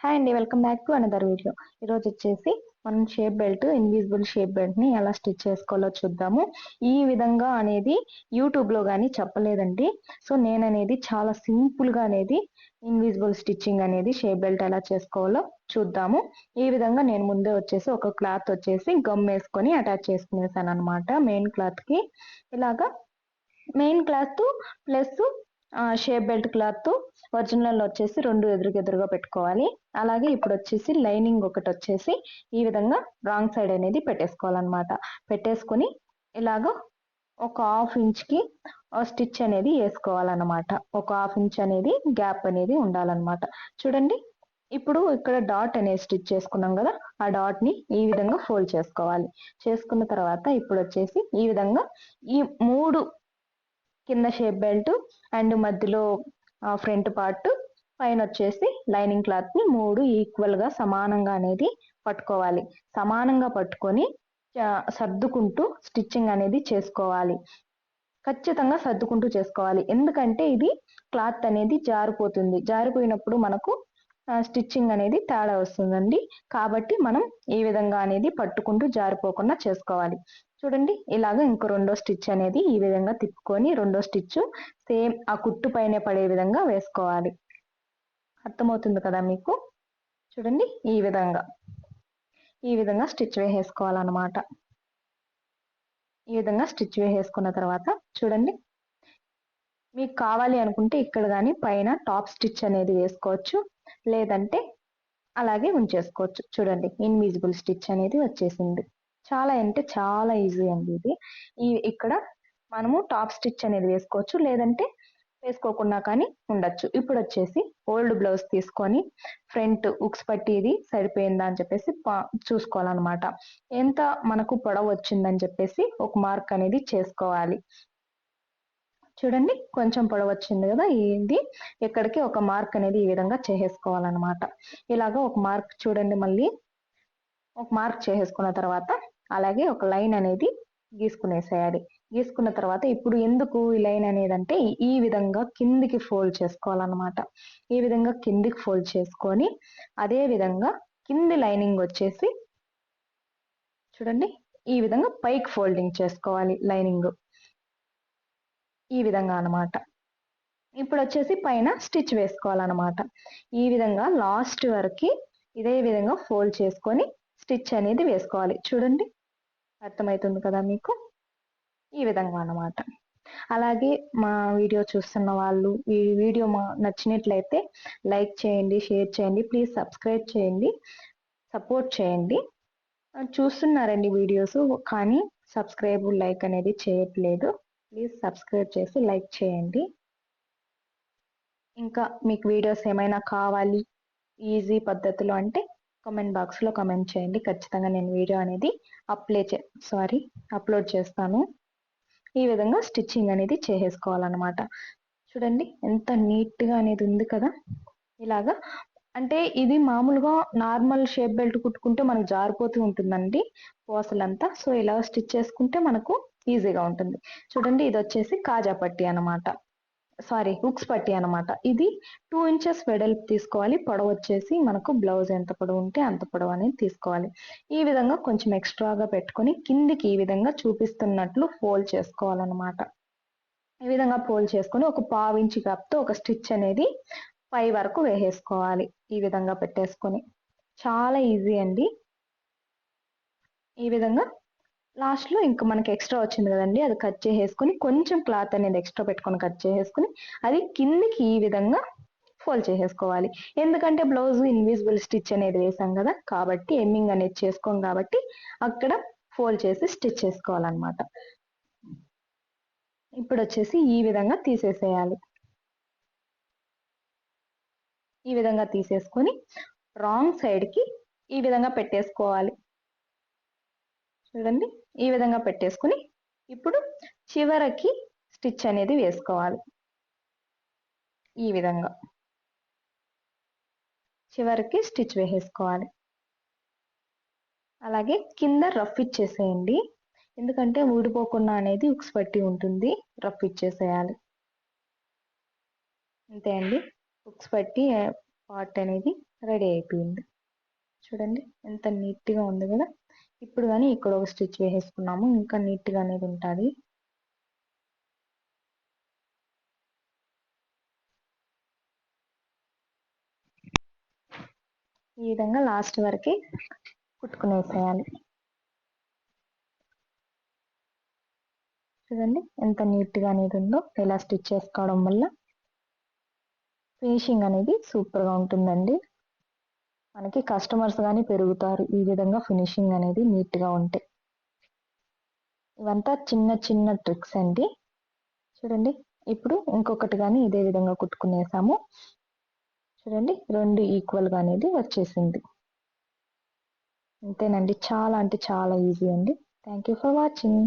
Hi అండి welcome back to another video ఈరోజు వచ్చేసి మనం షేప్ బెల్ట్ ఇన్విజిబుల్ షేప్ బెల్ట్ని ఎలా స్టిచ్ చేసుకోవాలో చూద్దాము. ఈ విధంగా అనేది యూట్యూబ్లో కానీ చెప్పలేదండి. సో నేను అనేది చాలా సింపుల్గా అనేది ఇన్విజిబుల్ స్టిచ్చింగ్ అనేది షేప్ బెల్ట్ ఎలా చేసుకోవాలో చూద్దాము. ఈ విధంగా నేను ముందే వచ్చేసి ఒక క్లాత్ వచ్చేసి గమ్ వేసుకొని అటాచ్ చేసుకునేసాను అనమాట మెయిన్ క్లాత్కి ఇలాగా main cloth plus shape belt cloth original వచ్చేసి రెండు ఎదురుగెదురుగా పెట్టుకోవాలి. అలాగే ఇప్పుడు వచ్చేసి లైనింగ్ ఒకటి వచ్చేసి ఈ విధంగా రాంగ్ సైడ్ అనేది పెట్టేసుకోవాలన్నమాట. పెట్టేసుకొని ఇలాగ ఒక హాఫ్ ఇంచ్కి స్టిచ్ అనేది వేసుకోవాలన్నమాట. ఒక హాఫ్ ఇంచ్ అనేది గ్యాప్ అనేది ఉండాలన్నమాట. చూడండి ఇప్పుడు ఇక్కడ డాట్ అనేది స్టిచ్ చేసుకున్నాం కదా ఆ డాట్ని ఈ విధంగా ఫోల్డ్ చేసుకోవాలి. చేసుకున్న తర్వాత ఇప్పుడు వచ్చేసి ఈ విధంగా ఈ మూడు కింద షేప్ బెల్ట్ అండ్ మధ్యలో ఫ్రంట్ పార్ట్ పైన వచ్చేసి లైనింగ్ క్లాత్ని మూడు ఈక్వల్గా సమానంగా అనేది పట్టుకోవాలి. సమానంగా పట్టుకొని సర్దుకుంటూ స్టిచ్చింగ్ అనేది చేసుకోవాలి. ఖచ్చితంగా సర్దుకుంటూ చేసుకోవాలి. ఎందుకంటే ఇది క్లాత్ అనేది జారిపోతుంది. జారిపోయినప్పుడు మనకు స్టిచ్చింగ్ అనేది తేడా వస్తుందండి. కాబట్టి మనం ఈ విధంగా అనేది పట్టుకుంటూ జారిపోకుండా చేసుకోవాలి. చూడండి ఇలాగ ఇంకో రెండో స్టిచ్ అనేది ఈ విధంగా తిప్పుకొని రెండో స్టిచ్ సేమ్ ఆ కుట్టు పైన పడే విధంగా వేసుకోవాలి. అర్థమవుతుంది కదా మీకు? చూడండి ఈ విధంగా. ఈ విధంగా స్టిచ్ వేసేసుకోవాలన్నమాట. ఈ విధంగా స్టిచ్ వేసేసుకున్న తర్వాత చూడండి మీకు కావాలి అనుకుంటే ఇక్కడ కానీ పైన టాప్ స్టిచ్ అనేది వేసుకోవచ్చు. లేదంటే అలాగే ఉంచేసుకోవచ్చు. చూడండి ఇన్విజిబుల్ స్టిచ్ అనేది వచ్చేసింది. చాలా అంటే చాలా ఈజీ అండి ఇది. ఈ ఇక్కడ మనము టాప్ స్టిచ్ అనేది వేసుకోవచ్చు లేదంటే వేసుకోకుండా కానీ ఉండొచ్చు. ఇప్పుడు వచ్చేసి ఓల్డ్ బ్లౌజ్ తీసుకొని ఫ్రంట్ ఉక్స్ పట్టి ఇది సరిపోయిందా అని చెప్పేసి చూసుకోవాలన్నమాట. ఎంత మనకు పొడవు వచ్చిందని చెప్పేసి ఒక మార్క్ అనేది చేసుకోవాలి. చూడండి కొంచెం పొడవచ్చింది కదా ఏంది? ఇక్కడికి ఒక మార్క్ అనేది ఈ విధంగా చేసేసుకోవాలన్నమాట. ఇలాగా ఒక మార్క్ చూడండి మళ్ళీ. ఒక మార్క్ చేసేసుకున్న తర్వాత అలాగే ఒక లైన్ అనేది గీసుకునేసేయాలి. గీసుకున్న తర్వాత ఇప్పుడు ఎందుకు ఈ లైన్ అనేది అంటే ఈ విధంగా కిందికి ఫోల్డ్ చేసుకోవాలన్నమాట. ఈ విధంగా కిందికి ఫోల్డ్ చేసుకొని అదే విధంగా కింది లైనింగ్ వచ్చేసి చూడండి ఈ విధంగా పైకి ఫోల్డింగ్ చేసుకోవాలి లైనింగ్. ఈ విధంగా అనమాట ఇప్పుడు వచ్చేసి పైన స్టిచ్ వేసుకోవాలన్నమాట. ఈ విధంగా లాస్ట్ వరకు ఇదే విధంగా ఫోల్డ్ చేసుకొని స్టిచ్ అనేది వేసుకోవాలి. చూడండి అర్థమవుతుంది కదా మీకు? ఈ విధంగా అనమాట అలాగే మా వీడియో చూస్తున్న వాళ్ళు ఈ వీడియో మా నచ్చినట్లయితే లైక్ చేయండి షేర్ చేయండి ప్లీజ్ సబ్స్క్రైబ్ చేయండి సపోర్ట్ చేయండి. చూస్తున్నారండి వీడియోస్ కానీ సబ్స్క్రైబ్ లైక్ అనేది చేయట్లేదు. ప్లీజ్ సబ్స్క్రైబ్ చేసి లైక్ చేయండి. ఇంకా మీకు వీడియోస్ ఏమైనా కావాలి ఈజీ పద్ధతిలో అంటే కమెంట్ బాక్స్లో కమెంట్ చేయండి. ఖచ్చితంగా నేను వీడియో అనేది అప్లై చే సారీ అప్లోడ్ చేస్తాను. ఈ విధంగా స్టిచ్చింగ్ అనేది చేసేసుకోవాలన్నమాట. చూడండి ఎంత నీట్గా అనేది ఉంది కదా. ఇలాగా అంటే ఇది మామూలుగా నార్మల్ షేప్ బెల్ట్ కుట్టుకుంటే మనకు జారిపోతూ ఉంటుందండి పోసలంతా. సో ఇలా స్టిచ్ చేసుకుంటే మనకు ఈజీగా ఉంటుంది. చూడండి ఇది వచ్చేసి కాజా పట్టి అనమాట సారీ హుక్స్ పట్టి అనమాట ఇది టూ ఇంచెస్ వెడల్పు తీసుకోవాలి. పొడవు వచ్చేసి మనకు బ్లౌజ్ ఎంత పొడవు ఉంటే అంత పొడవు అనేది తీసుకోవాలి. ఈ విధంగా కొంచెం ఎక్స్ట్రాగా పెట్టుకొని కిందికి ఈ విధంగా చూపిస్తున్నట్లు ఫోల్డ్ చేసుకోవాలన్నమాట. ఈ విధంగా ఫోల్డ్ చేసుకొని ఒక పావు ఇంచు కప్తో ఒక స్టిచ్ అనేది పై వరకు వేసేసుకోవాలి. ఈ విధంగా పెట్టేసుకొని. చాలా ఈజీ అండి. ఈ విధంగా లాస్ట్లో ఇంకా మనకి ఎక్స్ట్రా వచ్చింది కదండి అది కట్ చేసేసుకుని కొంచెం క్లాత్ అనేది ఎక్స్ట్రా పెట్టుకొని కట్ చేసేసుకుని అది కిందికి ఈ విధంగా ఫోల్డ్ చేసేసుకోవాలి. ఎందుకంటే బ్లౌజ్ ఇన్విజిబుల్ స్టిచ్ అనేది వేసాం కదా కాబట్టి ఎమ్మింగ్ అనేది చేసుకోం కాబట్టి అక్కడ ఫోల్డ్ చేసి స్టిచ్ చేసుకోవాలన్నమాట. ఇప్పుడు వచ్చేసి ఈ విధంగా తీసేసేయాలి. ఈ విధంగా తీసేసుకొని రాంగ్ సైడ్కి ఈ విధంగా పెట్టేసుకోవాలి. చూడండి. ఈ విధంగా పెట్టేసుకుని ఇప్పుడు చివరికి స్టిచ్ అనేది వేసుకోవాలి. ఈ విధంగా చివరికి స్టిచ్ వేసేసుకోవాలి. అలాగే కింద రఫ్ ఇచ్చేసేయండి. ఎందుకంటే ఊడిపోకుండా అనేది ఉక్స్ పట్టి ఉంటుంది. రఫ్ ఇచ్చేసేయాలి. అంతే అండి. ఉక్స్ పట్టి పార్ట్ అనేది రెడీ అయిపోయింది. చూడండి ఎంత నీట్గా ఉంది కదా. ఇప్పుడు కానీ ఇక్కడ ఒక స్టిచ్ వేసేసుకున్నాము. ఇంకా నీట్గా అనేది ఉంటుంది. ఈ విధంగా లాస్ట్ వరకు కుట్టుకునేసేయాలి. చూడండి ఎంత నీట్గా అనేది ఉందో ఇలా స్టిచ్ చేసుకోవడం వల్ల ఫినిషింగ్ అనేది సూపర్గా ఉంటుందండి. మనకి కస్టమర్స్ కానీ పెరుగుతారు. ఈ విధంగా ఫినిషింగ్ అనేది నీట్గా ఉంటే. ఇవంతా చిన్న చిన్న ట్రిక్స్ అండి. చూడండి. ఇప్పుడు ఇంకొకటి కానీ ఇదే విధంగా కుట్టుకునేసాము. చూడండి. రెండు ఈక్వల్గా అనేది వచ్చేసింది. అంతేనండి చాలా అంటే చాలా ఈజీ అండి. Thank you for watching